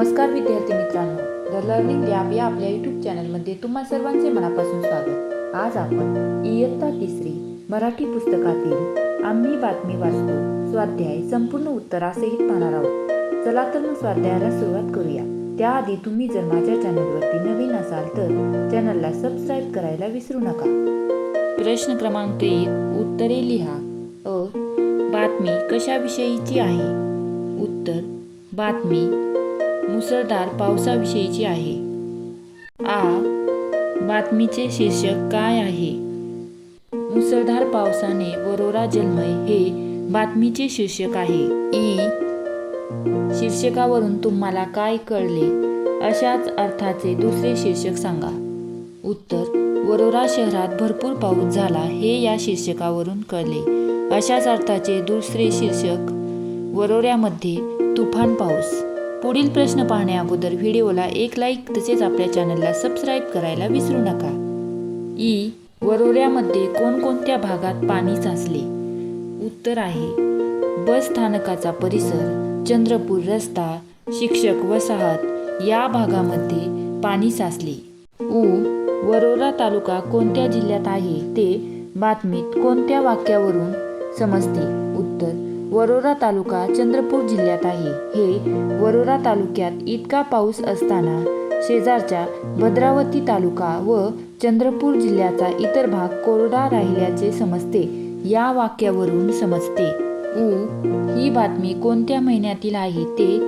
नमस्कार विद्यार्थी मित्रांनो. द लर्निंग लॅब या आपल्या यूट्यूब चॅनलमध्ये तुम्हा सर्वांचे मनापासून स्वागत. आज आपण इयत्ता तिसरी मराठी पुस्तकातील आम्ही बातमी वाचतो. स्वाध्याय संपूर्ण उत्तरासहित पाहणार आहोत. चला तर मग स्वाध्यायाला सुरुवात करूया. त्याआधी तुम्ही जर माझ्या चॅनलवरती नवीन असाल तर चॅनलला सबस्क्राईब करायला विसरू नका. प्रश्न क्रमांक एक उत्तरे लिहा. अ बातमी कशाविषयीची आहे? उत्तर बातमी मुसळधार पावसाविषयीची आहे. आ. बातमीचे शीर्षक काय आहे? मुसळधार पावसाने वरोरा जन्मय हे बातमीचे शीर्षक आहे. ई. शीर्षकावरून तुम्हाला काय कळले? अशाच अर्थाचे दुसरे शीर्षक सांगा. उत्तर वरोरा शहरात भरपूर पाऊस झाला हे या शीर्षकावरून कळले. अशाच अर्थाचे दुसरे शीर्षक वरोऱ्यामध्ये तुफान पाऊस. पुढील प्रश्न पाहण्या अगोदर व्हिडिओला एक लाईक तसेच आपल्या चॅनलला सबस्क्राईब करायला विसरू नका. ई. वरोऱ्यामध्ये कोणकोणत्या भागात पाणी साचले? उत्तर आहे बस स्थानकाचा परिसर चंद्रपूर रस्ता शिक्षक वसाहत या भागामध्ये पाणी साचले. उ. वरोरा तालुका कोणत्या जिल्ह्यात आहे? ते बातमीत कोणत्या वाक्यावरून समजते? उत्तर वरोरा तालुका चंद्रपूर जिल्ह्यात आहे. हे वरोरा तालुक्यात इतका पाऊस असताना शेजारच्या भद्रावती तालुका व चंद्रपूर जिल्ह्याचा इतर भाग कोरडा राहिल्याचे समजते या वाक्यावरून समजते. उ ही बातमी कोणत्या महिन्यातील आहे ते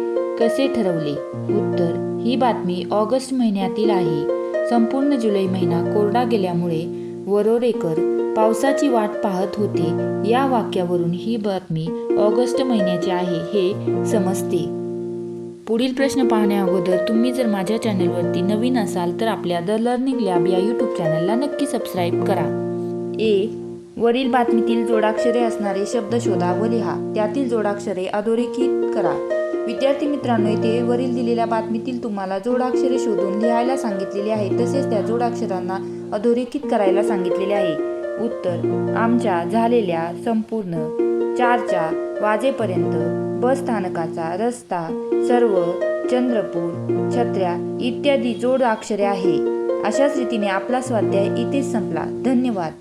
कसे ठरवले? उत्तर ही बातमी ऑगस्ट महिन्यातील आहे. संपूर्ण जुलै महिना कोरडा गेल्यामुळे वरोरेकर पावसाची वाट पाहत होते. या वाक्यावरून ही बातमी ऑगस्ट महिन्याची आहे हे समजते. पुढील प्रश्न पाहण्याअगोदर तुम्ही जर माझ्या चॅनलवरती नवीन असाल तर आपल्या द लर्निंग लॅब या यूट्यूब चॅनलला नक्की सबस्क्राईब करा. ए. वरील बातमीतील जोडाक्षरे असणारे शब्द शोधा व लिहा. त्यातील जोडाक्षरे अधोरेखित करा. विद्यार्थी मित्रांनो येथे वरील दिलेल्या बातमीतील तुम्हाला जोडाक्षरे शोधून लिहायला सांगितलेले आहे. तसेच त्या जोडाक्षरांना अधोरेखित करायला सांगितलेले आहे. उत्तर आमच्या झालेल्या संपूर्ण चारच्या वाजेपर्यंत बस स्थानकाचा रस्ता सर्व चंद्रपूर छत्र्या इत्यादी जोड अक्षरे आहे. अशाच रीतीने आपला स्वाध्याय इथेच संपला. धन्यवाद.